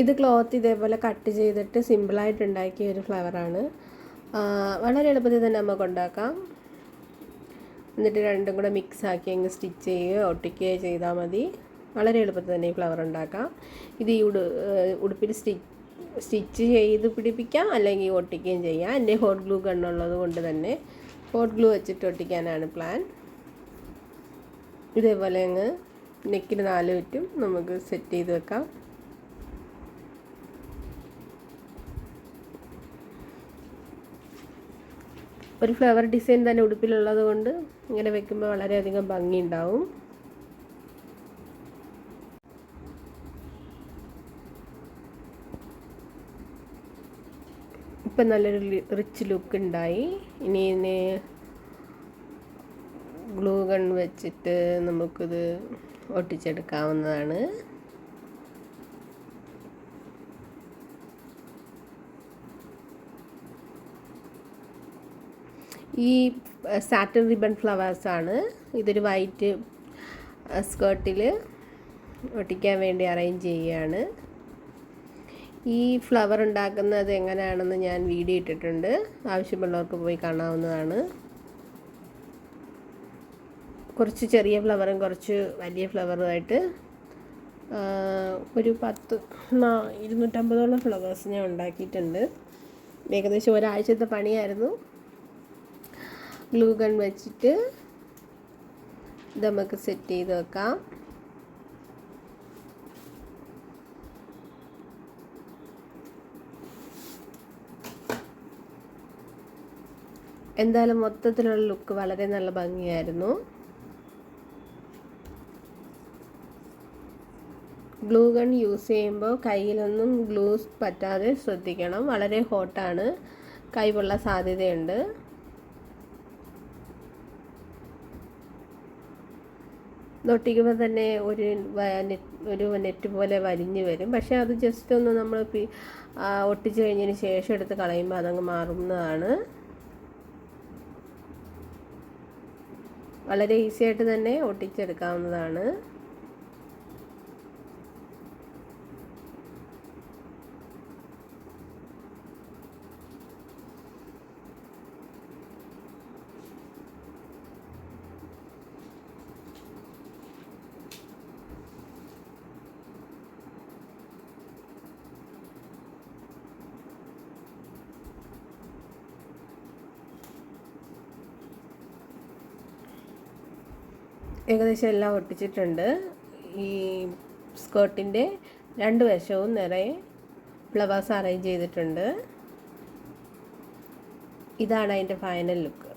ഇത് ക്ലോത്ത് ഇതേപോലെ കട്ട് ചെയ്തിട്ട് സിമ്പിളായിട്ട് ഉണ്ടാക്കിയ ഒരു ഫ്ലവറാണ് വളരെ എളുപ്പത്തിൽ തന്നെ നമുക്ക് ഉണ്ടാക്കാം. എന്നിട്ട് രണ്ടും കൂടെ മിക്സ് ആക്കി അങ്ങ് സ്റ്റിച്ച് ചെയ്യുകയോ ഒട്ടിക്കുകയോ ചെയ്താൽ മതി. വളരെ എളുപ്പത്തിൽ തന്നെ ഈ ഫ്ലവർ ഉണ്ടാക്കാം. ഇത് ഈ ഉടു ഉടുപ്പിൽ സ്റ്റിച്ച് സ്റ്റിച്ച് ചെയ്ത് പിടിപ്പിക്കാം അല്ലെങ്കിൽ ഒട്ടിക്കുകയും ചെയ്യാം. എന്റെ ഹോട്ട് ഗ്ലൂ കണ്ണുള്ളത് കൊണ്ട് തന്നെ ഹോട്ട് ഗ്ലൂ വെച്ചിട്ട് ഒട്ടിക്കാനാണ് പ്ലാൻ ഇതേപോലെ അങ്ങ് നെക്കിന് നാല് ചുറ്റും നമുക്ക് സെറ്റ് ചെയ്ത് വെക്കാം. ഒരു ഫ്ലവർ ഡിസൈൻ തന്നെ ഉടുപ്പിലുള്ളത് കൊണ്ട് ഇങ്ങനെ വെക്കുമ്പോൾ വളരെയധികം ഭംഗിയുണ്ടാവും. ഇപ്പം നല്ലൊരു റിച്ച് ലുക്ക് ഉണ്ടായി. ഇനി ഇതിനെ ഗ്ലൂ ഗൺ വെച്ചിട്ട് നമുക്കിത് ഒട്ടിച്ചെടുക്കാവുന്നതാണ്. ഈ സാറ്റൻ റിബൺ ഫ്ലവേഴ്സാണ് ഇതൊരു വൈറ്റ് സ്കേർട്ടിൽ ഒട്ടിക്കാൻ വേണ്ടി അറേഞ്ച് ചെയ്യുകയാണ് ഈ ഫ്ലവർ ഉണ്ടാക്കുന്നത് എങ്ങനെയാണെന്ന് ഞാൻ വീഡിയോ ഇട്ടിട്ടുണ്ട്. ആവശ്യമുള്ളവർക്ക് പോയി കാണാവുന്നതാണ്. കുറച്ച് ചെറിയ ഫ്ലവറും കുറച്ച് വലിയ ഫ്ലവറുമായിട്ട് ഒരു പത്ത് ഇരുന്നൂറ്റമ്പതോളം ഫ്ലവേഴ്സ് ഞാൻ ഉണ്ടാക്കിയിട്ടുണ്ട്. ഏകദേശം ഒരാഴ്ചത്തെ പണിയായിരുന്നു. ഗ്ലൂ ഗൺ വെച്ചിട്ട് ഇത് നമുക്ക് സെറ്റ് ചെയ്ത് വെക്കാം. എന്തായാലും മൊത്തത്തിലുള്ള ലുക്ക് വളരെ നല്ല ഭംഗിയായിരുന്നു. ഗ്ലൂ ഗൺ യൂസ് ചെയ്യുമ്പോൾ കയ്യിലൊന്നും ഗ്ലൂസ് പറ്റാതെ ശ്രദ്ധിക്കണം. വളരെ ഹോട്ടാണ് കൈ പൊള്ളാൻ സാധ്യതയുണ്ട്. ഒട്ടിക്കുമ്പോൾ തന്നെ ഒരു ഒരു നെറ്റ് പോലെ വലിഞ്ഞു വരും. പക്ഷേ അത് ജസ്റ്റ് ഒന്ന് നമ്മൾ ഒട്ടിച്ച് കഴിഞ്ഞതിന് ശേഷം എടുത്ത് കളയുമ്പോൾ അതങ്ങ് മാറുന്നതാണ്. വളരെ ഈസി ആയിട്ട് തന്നെ ഒട്ടിച്ചെടുക്കാവുന്നതാണ്. ഏകദേശം എല്ലാം ഒട്ടിച്ചിട്ടുണ്ട്. ഈ സ്കേർട്ടിന്റെ രണ്ട് വശവും നിറയെ ഫ്ലവേഴ്സ് അറേഞ്ച് ചെയ്തിട്ടുണ്ട്. ഇതാണ് അതിന്റെ ഫൈനൽ ലുക്ക്.